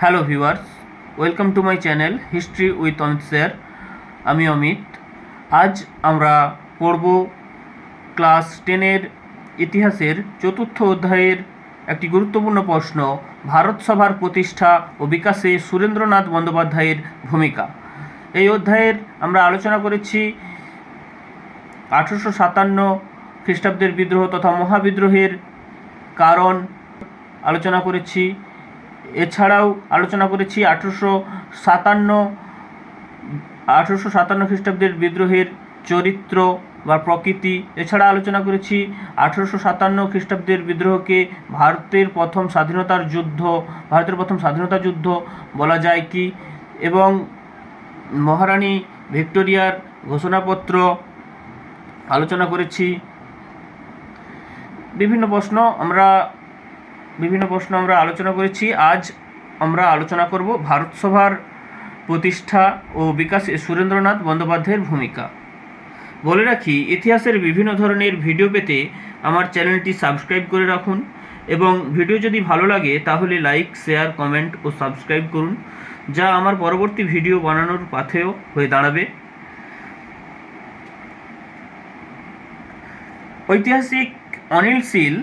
Hello viewers, welcome to my channel history with Amit sir. আমি অমিত। আজ আমরা পড়ব ক্লাস টেনের ইতিহাসের চতুর্থ অধ্যায়ের একটি গুরুত্বপূর্ণ প্রশ্ন, ভারত সভার প্রতিষ্ঠা ও বিকাশে সুরেন্দ্রনাথ বন্দ্যোপাধ্যায়ের ভূমিকা। এই অধ্যায়ের আমরা আলোচনা করেছি আঠেরোশো সাতান্ন খ্রিস্টাব্দের বিদ্রোহ তথা মহাবিদ্রোহের কারণ। আলোচনা করেছি এছাড়াও আলোচনা করেছি আঠেরোশো সাতান্ন আঠেরোশো সাতান্ন খ্রিস্টাব্দের বিদ্রোহের চরিত্র বা প্রকৃতি। এছাড়া আলোচনা করেছি আঠেরোশো সাতান্ন খ্রিস্টাব্দের বিদ্রোহকে ভারতের প্রথম স্বাধীনতার যুদ্ধ, ভারতের প্রথম স্বাধীনতা যুদ্ধ বলা যায় কি? এবং মহারানী ভিক্টোরিয়ার ঘোষণাপত্র আলোচনা করেছি। বিভিন্ন প্রশ্ন আমরা বিভিন্ন প্রশ্ন আমরা আলোচনা করেছি। আজ আমরা আলোচনা করব ভারতসভার প্রতিষ্ঠা ও বিকাশে সুরেন্দ্রনাথ বন্দ্যোপাধ্যায়ের ভূমিকা। বলে রাখি, ইতিহাসের বিভিন্ন ধরনের ভিডিও পেতে আমার চ্যানেলটি সাবস্ক্রাইব করে রাখুন এবং ভিডিও যদি ভালো লাগে তাহলে লাইক, শেয়ার, কমেন্ট ও সাবস্ক্রাইব করুন, যা আমার পরবর্তী ভিডিও বানানোর পাথেও হয়ে দাঁড়াবে। ঐতিহাসিক অনিল শীল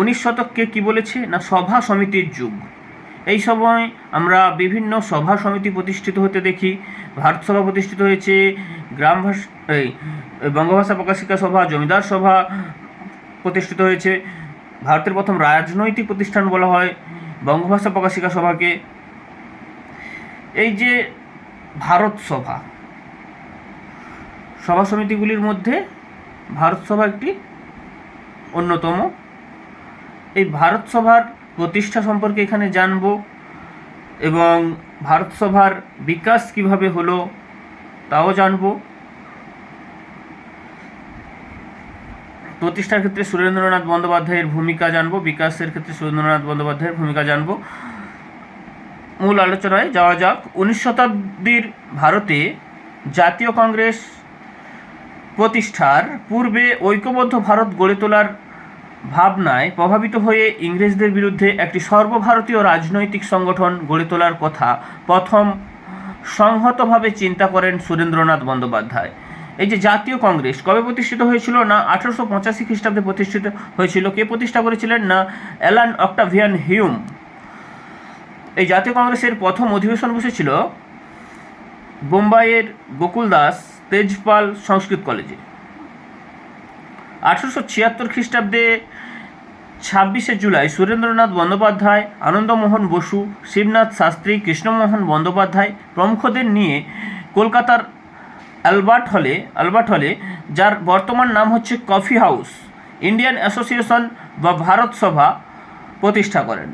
উনিশ শতককে কি বলেছে? না, সভা সমিতির যুগ। এই সময় আমরা বিভিন্ন সভা সমিতি প্রতিষ্ঠিত হতে দেখি। ভারত সভা প্রতিষ্ঠিত হয়েছে, গ্রাম ভাষা, এই, বঙ্গভাষা প্রকাশিকা সভা, জমিদার সভা প্রতিষ্ঠিত হয়েছে। ভারতের প্রথম রাজনৈতিক প্রতিষ্ঠান বলা হয় বঙ্গভাষা প্রকাশিকা সভাকে। এই যে ভারত সভা সভা সমিতিগুলির মধ্যে ভারত সভা একটি অন্যতম এই ভারত সভার প্রতিষ্ঠা সম্পর্কে এখানে জানব এবং ভারত সভার বিকাশ কীভাবে হলো তাও জানব। প্রতিষ্ঠার ক্ষেত্রে সুরেন্দ্রনাথ বন্দ্যোপাধ্যায়ের ভূমিকা জানব, বিকাশের ক্ষেত্রে সুরেন্দ্রনাথ বন্দ্যোপাধ্যায়ের ভূমিকা জানব। মূল আলোচনায় যাওয়া যাক। উনিশ শতাব্দীর ভারতে জাতীয় কংগ্রেস প্রতিষ্ঠার পূর্বে ঐক্যবদ্ধ ভারত গড়ে তোলার ভাবনায় প্রভাবিত হয়ে ইংরেজদের বিরুদ্ধে একটি সর্বভারতীয় রাজনৈতিক সংগঠন গড়ে তোলার কথা প্রথম সংহতভাবে চিন্তা করেন সুরেন্দ্রনাথ বন্দ্যোপাধ্যায়। এই যে জাতীয় কংগ্রেস, কবে প্রতিষ্ঠিত হয়েছিল না আঠারোশো পঁচাশি খ্রিস্টাব্দে প্রতিষ্ঠিত হয়েছিল, কে প্রতিষ্ঠা করেছিলেন না অ্যালান অক্টাভিয়ান হিউম? এই জাতীয় কংগ্রেসের প্রথম অধিবেশন বসেছিল বোম্বাইয়ের গোকুল দাস তেজপাল সংস্কৃত কলেজে। আঠারোশো ছিয়াত্তর খ্রিস্টাব্দে ছাব্বিশে জুলাই সুরেন্দ্রনাথ বন্দ্যোপাধ্যায়, আনন্দমোহন বসু, শিবনাথ শাস্ত্রী, কৃষ্ণমোহন বন্দ্যোপাধ্যায় প্রমুখদের নিয়ে কলকাতার অ্যালবার্ট হলে অ্যালবার্ট হলে, যার বর্তমান নাম হচ্ছে কফি হাউস, ইন্ডিয়ান অ্যাসোসিয়েশন বা ভারত সভা প্রতিষ্ঠা করেন।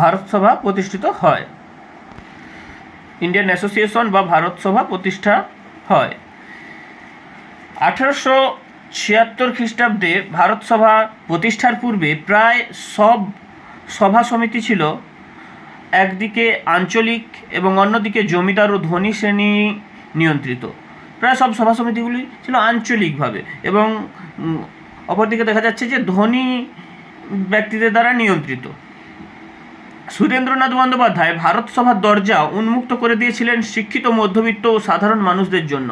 ভারত সভা প্রতিষ্ঠিত হয়। ইন্ডিয়ান অ্যাসোসিয়েশন বা ভারত সভা প্রতিষ্ঠা হয়। আঠারোশো ছিয়াত্তর খ্রিস্টাব্দে ভারত সভা প্রতিষ্ঠার পূর্বে প্রায় সব সভা সমিতি ছিল একদিকে আঞ্চলিক এবং অন্যদিকে জমিদার ও ধনী শ্রেণি নিয়ন্ত্রিত। প্রায় সব সভা সমিতিগুলি ছিল আঞ্চলিকভাবে এবং অপরদিকে দেখা যাচ্ছে যে ধনী ব্যক্তিদের দ্বারা নিয়ন্ত্রিত। সুরেন্দ্রনাথ বন্দ্যোপাধ্যায় ভারত সভার দরজা উন্মুক্ত করে দিয়েছিলেন শিক্ষিত, মধ্যবিত্ত ও সাধারণ মানুষদের জন্য।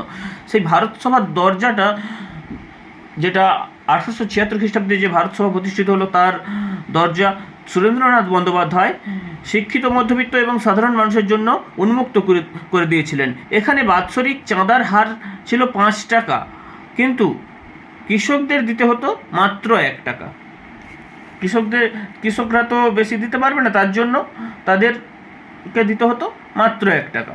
সেই ভারত সভার দরজাটা যেটা আঠারোশো ছিয়াত্তর খ্রিস্টাব্দে যে ভারত সভা প্রতিষ্ঠিত হলো, তার দরজা সুরেন্দ্রনাথ বন্দ্যোপাধ্যায় শিক্ষিত, মধ্যবিত্ত এবং সাধারণ মানুষের জন্য উন্মুক্ত করে করে দিয়েছিলেন। এখানে বাৎসরিক চাঁদার হার ছিল পাঁচ টাকা, কিন্তু কৃষকদের দিতে হতো মাত্র এক টাকা। কৃষকদের কৃষকরা তো বেশি দিতে পারবে না, তার জন্য তাদেরকে দিতে হতো মাত্র এক টাকা।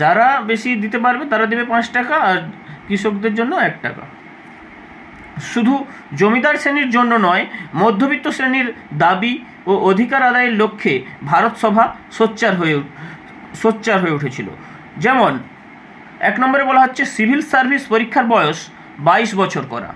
যারা বেশি দিতে পারবে তারা দেবে পাঁচ টাকা আর কৃষকদের জন্য এক টাকা। শুধু জমিদার শ্রেণির জন্য নয়, মধ্যবিত্ত শ্রেণির দাবি ও অধিকার আদায়ের লক্ষ্যে ভারত সভা সোচ্চার হয়ে সোচ্চার হয়ে উঠেছিল। যেমন, এক নম্বরে বলা হচ্ছে, সিভিল সার্ভিস পরীক্ষার বয়স বাইশ বছর করা।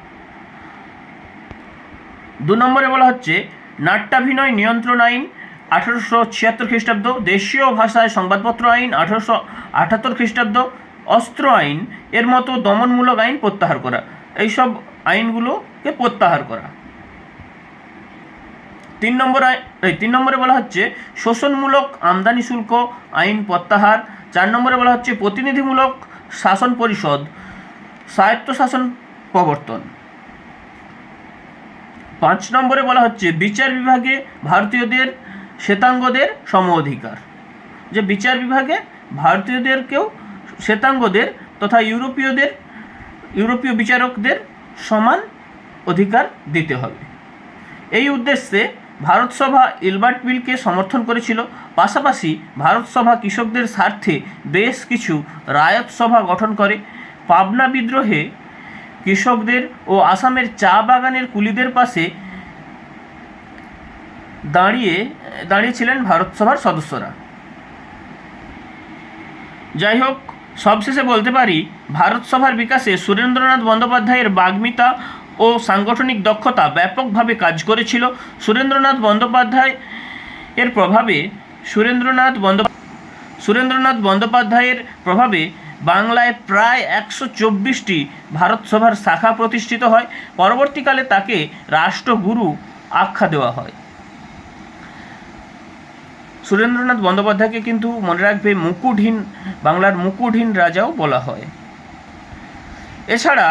দু নম্বরে বলা হচ্ছে, নাট্যাভিনয় নিয়ন্ত্রণ আইন, আঠারোশো ছিয়াত্তর খ্রিস্টাব্দ, দেশীয় ভাষায় সংবাদপত্র আইন, আঠারোশো আটাত্তর খ্রিস্টাব্দ, অস্ত্র আইন, এর মতো দমনমূলক আইন প্রত্যাহার করা। এইসব আইনগুলোকে প্রত্যাহার করা। তিন নম্বর এই তিন নম্বরে বলা হচ্ছে, শোষণমূলক আমদানি শুল্ক আইন প্রত্যাহার। চার নম্বরে বলা হচ্ছে, প্রতিনিধিমূলক শাসন পরিষদ, স্বায়ত্তশাসন প্রবর্তন। পাঁচ নম্বরে বলা হচ্ছে, বিচার বিভাগে ভারতীয়দের শ্বেতাঙ্গদের সম অধিকার যে বিচার বিভাগে ভারতীয়দেরকেও শ্বেতাঙ্গদের তথা ইউরোপীয়দের, ইউরোপীয় বিচারকদের সমান অধিকার দিতে হবে। এই উদ্দেশ্যে ভারত সভা ইলবার্ট বিলকে সমর্থন করেছিল। পাশাপাশি ভারত সভা কৃষকদের স্বার্থে বেশ কিছু রায়ত সভা গঠন করে। পাবনা বিদ্রোহে কৃষকদের ও আসামের চা বাগানের কুলিদের পাশে দাঁড়িয়ে, দাঁড়িয়েছিলেন ভারত সভার সদস্যরা। যাই হোক, সবশেষে বলতে পারি, ভারত সভার বিকাশে সুরেন্দ্রনাথ বন্দ্যোপাধ্যায়ের বাগ্মিতা ও সাংগঠনিক দক্ষতা ব্যাপকভাবে কাজ করেছিল। সুরেন্দ্রনাথ বন্দ্যোপাধ্যায় এর প্রভাবে সুরেন্দ্রনাথ বন্দ্য সুরেন্দ্রনাথ বন্দ্যোপাধ্যায়ের প্রভাবে বাংলায় প্রায় একশো চব্বিশটি ভারতসভার শাখা প্রতিষ্ঠিত হয়। পরবর্তীকালে তাকে রাষ্ট্রগুরু আখ্যা দেওয়া হয়। সুরেন্দ্রনাথ বন্দ্যোপাধ্যায়কে কিন্তু মনে রাখবে মুকুটহীন, বাংলার মুকুটহীন রাজাও বলা হয়। এছাড়া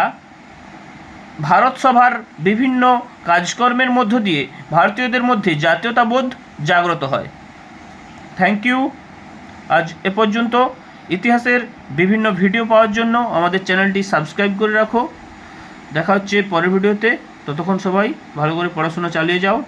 ভারতসভার বিভিন্ন কাজকর্মের মধ্য দিয়ে ভারতীয়দের মধ্যে জাতীয়তাবোধ জাগ্রত হয়। থ্যাংক ইউ আজ এ পর্যন্ত। ইতিহাসের বিভিন্ন ভিডিও পাওয়ার জন্য আমাদের চ্যানেলটি সাবস্ক্রাইব করে রাখো। দেখা হচ্ছে পরের ভিডিওতে। ততক্ষণ সবাই ভালো করে পড়াশোনা চালিয়ে যাও।